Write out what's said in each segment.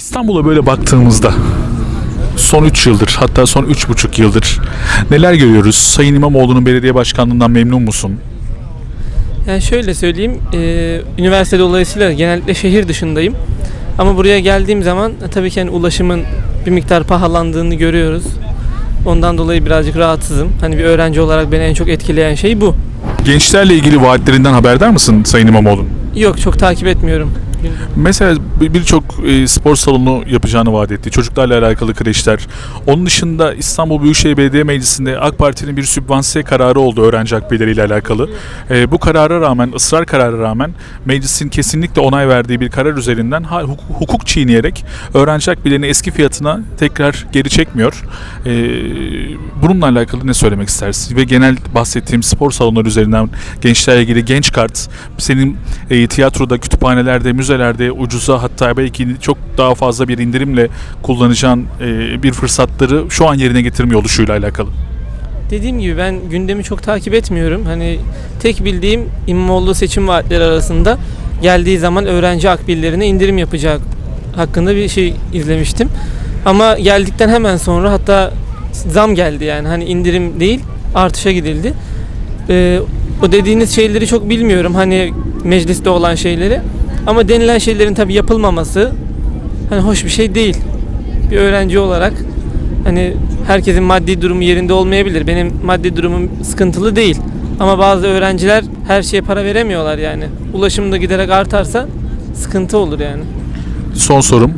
İstanbul'a böyle baktığımızda son 3 yıldır hatta son 3,5 yıldır neler görüyoruz? Sayın İmamoğlu'nun belediye başkanlığından memnun musun? Yani şöyle söyleyeyim, e, üniversite dolayısıyla genellikle şehir dışındayım. Ama buraya geldiğim zaman tabii ki hani ulaşımın bir miktar pahalandığını görüyoruz. Ondan dolayı birazcık rahatsızım. Hani bir öğrenci olarak beni en çok etkileyen şey bu. Gençlerle ilgili vaatlerinden haberdar mısın Sayın İmamoğlu? Yok çok takip etmiyorum. Mesela bir- birçok e, spor salonu yapacağını vaat etti. Çocuklarla alakalı kreşler. Onun dışında İstanbul Büyükşehir Belediye Meclisi'nde AK Parti'nin bir sübvanse kararı oldu öğrenci akbileriyle alakalı. E, bu karara rağmen, ısrar karara rağmen meclisin kesinlikle onay verdiği bir karar üzerinden hukuk çiğneyerek öğrenci akbilerini eski fiyatına tekrar geri çekmiyor. E, bununla alakalı ne söylemek istersin? Ve genel bahsettiğim spor salonları üzerinden gençlerle ilgili genç kart, senin tiyatroda, kütüphanelerde, müzelerde ucuza hatta belki çok daha fazla bir indirimle kullanacağın e, bir fırsatları şu an yerine getirmiyor oluşuyla alakalı. Dediğim gibi ben gündemi çok takip etmiyorum. Hani tek bildiğim İmamoğlu seçim vaatleri arasında geldiği zaman öğrenci akbillerine indirim yapacak hakkında bir şey izlemiştim. Ama geldikten hemen sonra hatta zam geldi yani hani indirim değil artışa gidildi. Ee, o dediğiniz şeyleri çok bilmiyorum hani mecliste olan şeyleri. Ama denilen şeylerin tabii yapılmaması hani hoş bir şey değil. Bir öğrenci olarak hani herkesin maddi durumu yerinde olmayabilir. Benim maddi durumum sıkıntılı değil. Ama bazı öğrenciler her şeye para veremiyorlar yani. Ulaşım da giderek artarsa sıkıntı olur yani. Son sorum.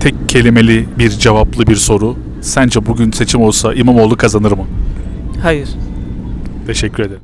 Tek kelimeli bir cevaplı bir soru. Sence bugün seçim olsa İmamoğlu kazanır mı? Hayır. Teşekkür ederim.